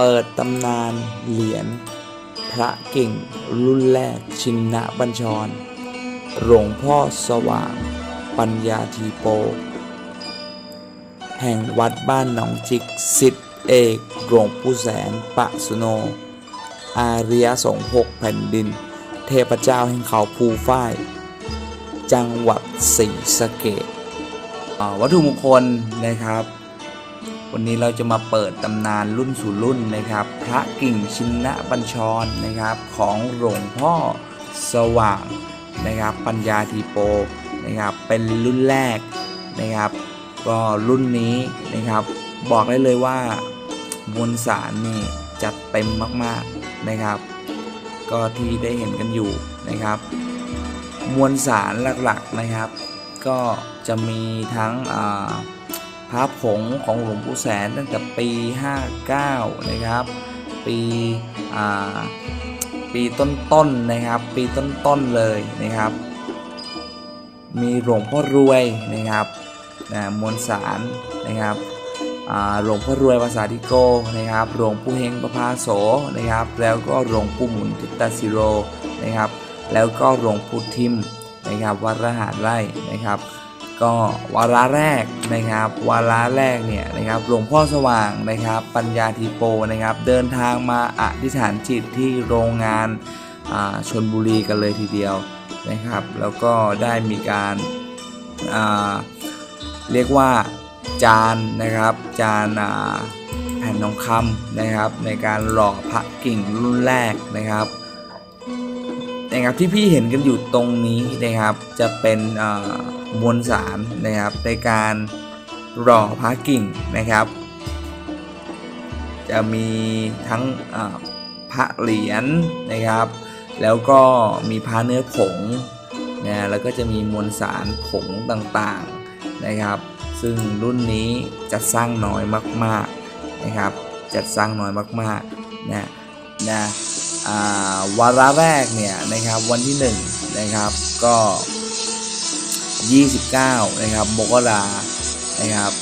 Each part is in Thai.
เปิดตำนานเหรียญพระกิ่งรุ่นแรกชินนะบัญชร หลวงพ่อสว่าง ปัญญาทีโป แห่งวัดบ้านหนองจิกสิทธิเอกหลวงปู่แสนปะสุโน อาริยสงฆ์หกแผ่นดิน เทพเจ้าแห่งเขาภูฝ้าย จังหวัดศรีสะเกษอ่าวัตถุมงคลนะครับ วันนี้เราจะมาเปิดตำนานรุ่นสู่รุ่นนะครับ พระกิ่งชินนะบัญชรนะครับ ของหลวงพ่อสว่างนะครับ ปัญญาทีโปนะครับ เป็นรุ่นแรกนะครับ ก็รุ่นนี้นะครับ บอกได้เลยว่ามวลสารนี่จัดเต็มมากๆนะครับ ก็ที่ได้เห็นกันอยู่นะครับ มวลสารหลักๆนะครับ ก็จะมีทั้งอ่า พระผงของหลวงปู่แสนตั้งแต่ปี 59 นะครับ ปีปีต้นๆนะครับ ปีต้นๆเลยนะครับ มีหลวงพ่อรวยนะครับนะมวลสารนะครับหลวงพ่อรวยภาษาทิโกนะครับ หลวงปู่เฮงประภาโสนะครับ แล้วก็หลวงปู่หมุนทิตาสิโรนะครับ แล้วก็หลวงปู่ทิมนะครับวัดระหารไร่นะครับ ก็วาระแรกนะครับ วาระแรกเนี่ยนะครับหลวงพ่อสว่างนะครับ ปัญญาทีโปนะครับ เดินทางมาอธิษฐานจิตที่โรงงานาชนบุรีกันเลยทีเดียวนะครับ แล้วก็ได้มีการาเรียกว่าจานนะครับ จานาแผ่นทองคำนะครับ ในการหล่อพระกิ่งรุ่นแรกนะครับนะครับที่พี่เห็นกันอยู่ตรงนี้นะครับจะเป็นอ่อ มวลสารนะครับในการหล่อพระกิ่งนะครับ จะมีทั้งพระเหรียญนะครับ แล้วก็มีพระเนื้อผงนะแล้วก็จะมีมวลสารผงต่างๆนะครับ ซึ่งรุ่นนี้จะสร้างน้อยมากๆนะครับ จัดสร้างน้อยมากๆนะนะวาระแรกเนี่ยนะครับวันที่1นะครับก็ 29 นะครับมกรานะครับ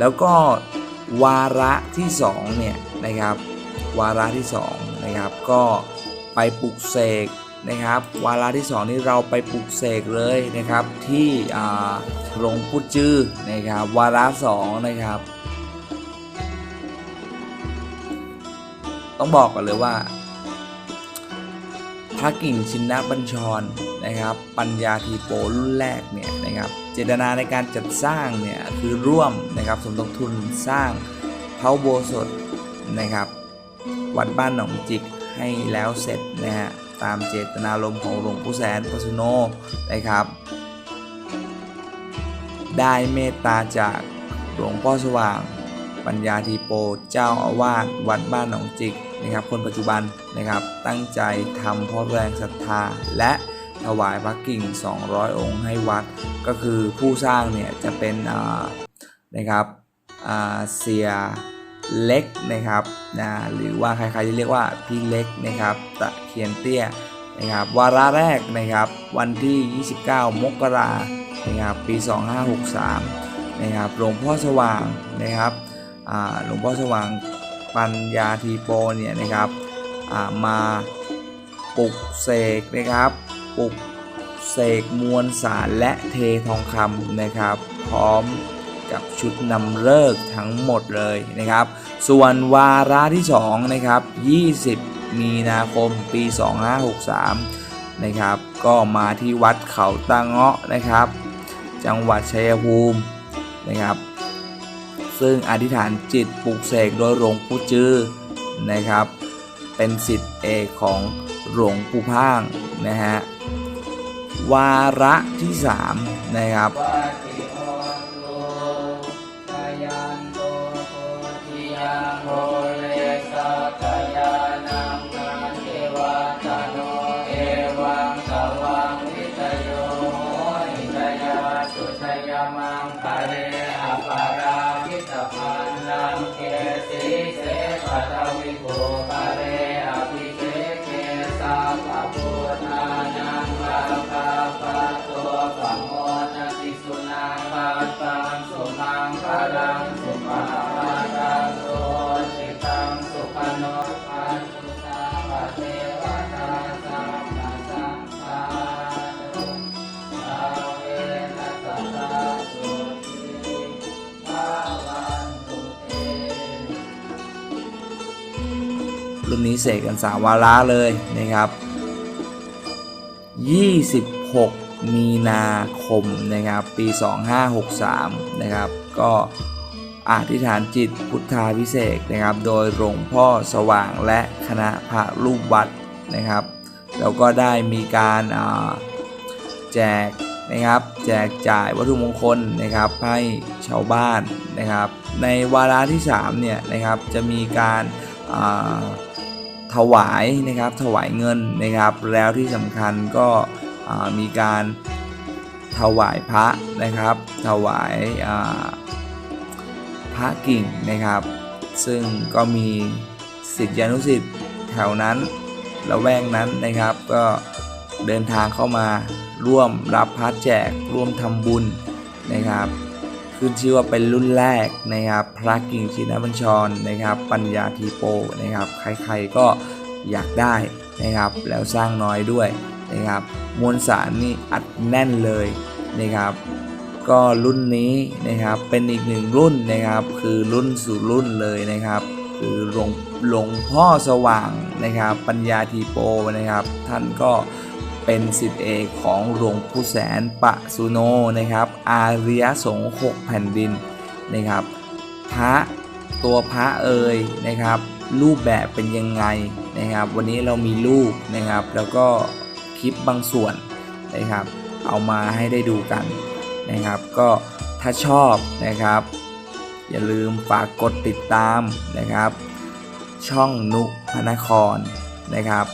แล้วก็วาระที่2เนี่ยนะครับวาระที่2นะครับก็ไปปลุกเสกนะครับ วาระที่ 2 นี่เราไปปลุกเสกเลยนะครับที่หลวงปู่จื้อนะครับวาระ2นะครับ ต้องบอกกันเลยว่าพระกิ่งชินนะบัญชร นะครับปัญญาทีโปรุ่นแรกเนี่ยนะครับเจตนาในการจัดสร้างเนี่ยคือร่วมนะครับสมทบทุนสร้างพระโบสถนะครับวัดบ้านหนองจิกให้แล้วเสร็จนะฮะตามเจตนารมณ์ของหลวงปู่แสนปสุโนนะครับ ได้เมตตาจากหลวงพ่อสว่าง ปัญญาทีโปเจ้าอาวาสวัดบ้านหนองจิกนะครับคนปัจจุบันนะครับตั้งใจทำเพราะแรงศรัทธาและ ถวายพระกิ่ง 200 องค์ให้วัด ก็คือผู้สร้างเนี่ยจะเป็นนะครับเสียเล็กนะครับนะหรือว่าใครๆจะเรียกว่าพี่เล็กนะครับตะเคียนเตี้ยนะครับวาระแรกนะครับวันที่ 29 มกรานะครับปี 2563นะครับหลวงพ่อสว่างนะครับหลวงพ่อสว่างปัญญาทีโปเนี่ยนะครับามาปลุกเสกนะครับ ปลุกเสกมวลสารและเททองคำนะครับ พร้อมกับชุดนำเลิกทั้งหมดเลยนะครับ ส่วนวาระที่2นะครับ20 มีนาคมปี 2563 นะครับ ก็มาที่วัดเขาตาเงาะนะครับ จังหวัดชัยภูมินะครับ ซึ่งอธิษฐานจิตปลุกเสกโดยหลวงปู่จือนะครับ เป็นสิทธิเอกของ หลวงปู่พางนะฮะวาระที่3นะครับ รุ่นนี้เสกกันสามวาระเลยนะครับ 26 มีนาคมนะครับปี 2563 นะครับ ก็อธิษฐานจิตพุทธาพิเศษนะครับ โดยหลวงพ่อสว่างและคณะพระรูปวัดนะครับ แล้วก็ได้มีการแจกนะครับแจกจ่ายวัตถุมงคลนะครับให้ชาวบ้านนะครับ ในวาระที่3เนี่ยนะครับจะมีการา ถวายนะครับถวายเงินนะครับ แล้วที่สำคัญก็มีการถวายพระนะครับ ถวายาพระกิ่งนะครับ ซึ่งก็มีสิทธิานุสิทธิ์แถวนั้นละแวกนั้นนะครับ ก็เดินทางเข้ามาร่วมรับพระแจกร่วมทำบุญนะครับ ขึ้นชื่อว่าเป็นรุ่นแรกนะครับ พระกิ่งชินบัญชรนะครับ ปัญญาทีโปนะครับ ใครๆก็อยากได้นะครับ แล้วสร้างน้อยด้วยนะครับ มวลสารนี่อัดแน่นเลยนะครับ ก็รุ่นนี้นะครับเป็นอีกหนึ่งรุ่นนะครับ คือรุ่นสู่รุ่นเลยนะครับ คือหลวงหลวงพ่อสว่างนะครับ ปัญญาทีโปนะครับ ท่านก็ เป็นสิทธิเอกของหลวงปู่แสนปะสุโนนะครับ อาริยสงฆ์หกแผ่นดินนะครับ พระตัวพระเอ่ยนะครับ รูปแบบเป็นยังไงนะครับ วันนี้เรามีรูปนะครับ แล้วก็คลิปบางส่วนนะครับ เอามาให้ได้ดูกันนะครับ ก็ถ้าชอบนะครับ อย่าลืมฝากกดติดตามนะครับ ช่องนุพนครนะครับ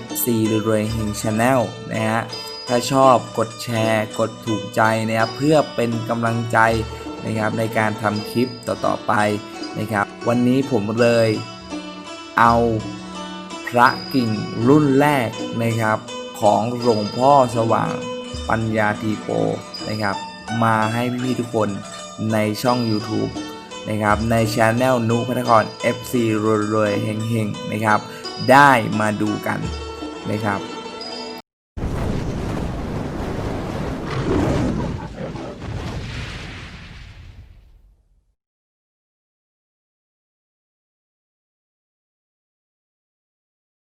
FC รวยเฮงชาแนลนะฮะถ้าชอบกดแชร์ กดถูกใจนะครับเพื่อเป็นกำลังใจนะครับในการทำคลิปต่อๆไปนะครับ วันนี้ผมเลยเอาพระกิ่งรุ่นแรกนะครับของหลวงพ่อสว่างปัญญาทีโปนะครับ มาให้พี่ๆทุกคนในช่อง YouTube นะครับในช anel นุพัฒกร FC รวยๆเฮงๆนะครับ ได้มาดูกันนะครับ